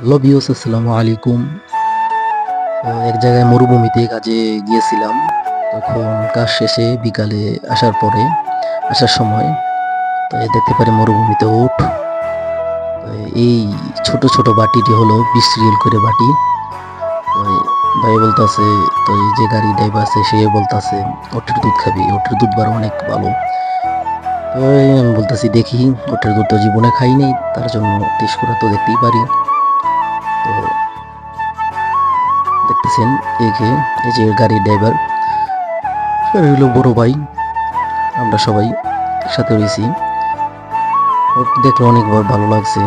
Hello বিওস আসসালামু আলাইকুম তো এক জায়গায় মরুভূমিতে কাজে গিয়েছিলাম। তখন কাজ শেষে বিকালে আসার পরে, আসার সময়, তো দেখতে পারি মরুভূমিতে উঠ। তো এই ছোট ছোট বাটিটি হলো বিশ রিয়েল করে বাটি। তো ভাই বলতেছে, তো এই যে গাড়ি ড্রাইভার আছে, সে বলতেছে ওটের দুধ খাবি ওটের দুধ বার অনেক ভালো। তো আমি বলতেছি, দেখি ওটের দুধ তো জীবনে খাইনি তার জন্য টেস্ট করে তো দেখতেই পারি। তো দেখতেছেন একে এই যে গাড়ির ড্রাইভার হলো বড় ভাই। আমরা সবাই একসাথে রয়েছি। দেখলে অনেক ভালো লাগছে।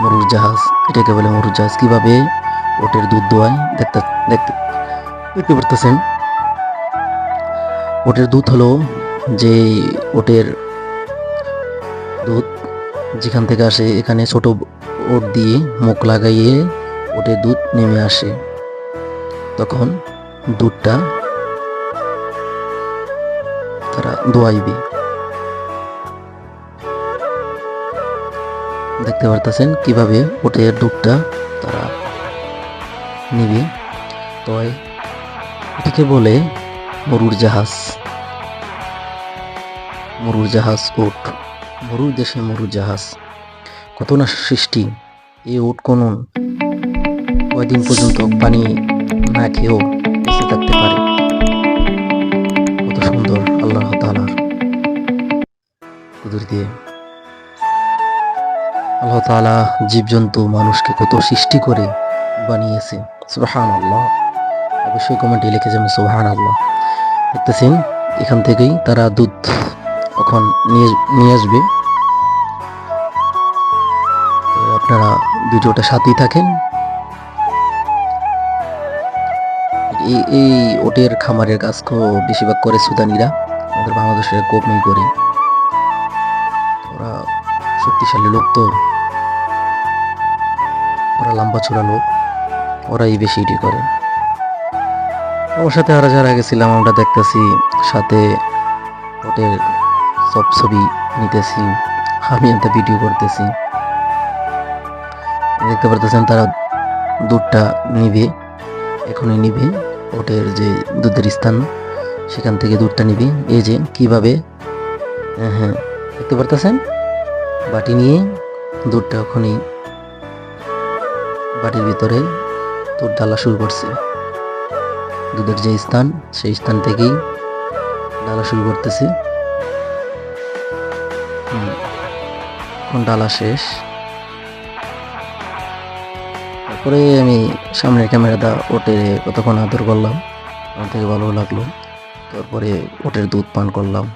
মরুর জাহাজ, এটাকে বলে মরুর জাহাজ। কীভাবে ওটের দুধ দোয়ায়? দেখতে দেখতে দেখতে পারতেছেন? ওটের দুধ হলো যে ওটের দুধ যেখান থেকে আসে, এখানে ছোট ওট দিয়ে মুখ লাগাইয়ে ওটে দুধ নেমে আসে। তখন দুধটা তারা দোয়াইবে। দেখতে পারতেছেন কীভাবে ওটের দুধটা তারা নিবে। তো এটাকে বলে মরুর জাহাজ। মরুর জাহাজ ওট। মরুর দেশে মরুর জাহাজ। কত না সৃষ্টি। এই উট কোন কয়দিন পর্যন্ত পানি না খেয়েও বেঁচে থাকতে পারে। কত সুন্দর আল্লাহ তালার কুদুর দিয়ে আল্লাহ তালা জীবজন্তু মানুষকে কত সৃষ্টি করে বানিয়েছে। সুবাহান আল্লাহ অবশ্যই কমেন্টে লিখে যাবেন সুবাহান আল্লাহ দেখতেছেন, এখান থেকেই তারা দুধ এখন নিয়ে নিয়ে আসবে। আপনারা ভিডিওটা সাথেই থাকেন। এই ওটের খামারের কাজ বেশিরভাগ করে সুদানিরা। আমাদের বাংলাদেশের কমই করে। ওরা শক্তিশালী লোক তো। ওরা লম্বা ছোড়া লোক। ওরাই বেশি এটি করে। আমার সাথে আরও যারা গেছিলাম, আমরা দেখতেছি সাথে ওটের সব ছবি নিতেছি। আমি একটা ভিডিও করতেছি। দেখতে পারতেছেন, তারা দুধটা নিবে, এখনই নিবে, ওটের যে দুধের স্থান, সেখান থেকে দুধটা নিবে। এই যে, কীভাবে? হ্যাঁ হ্যাঁ দেখতে পারতেছেন? বাটি নিয়ে দুধটা ওখানে বাটির ভিতরে দুধ ডালা শুরু করছে। দুধের যে স্থান, সেই স্থান থেকেই ডালা শুরু করতেছে। এখন ডালা শেষ। তারপরে আমি সামনের ক্যামেরাটা ওটে কতক্ষণ আদর করলাম। আমার থেকে ভালো লাগল। তারপরে ওটের দুধ পান করলাম।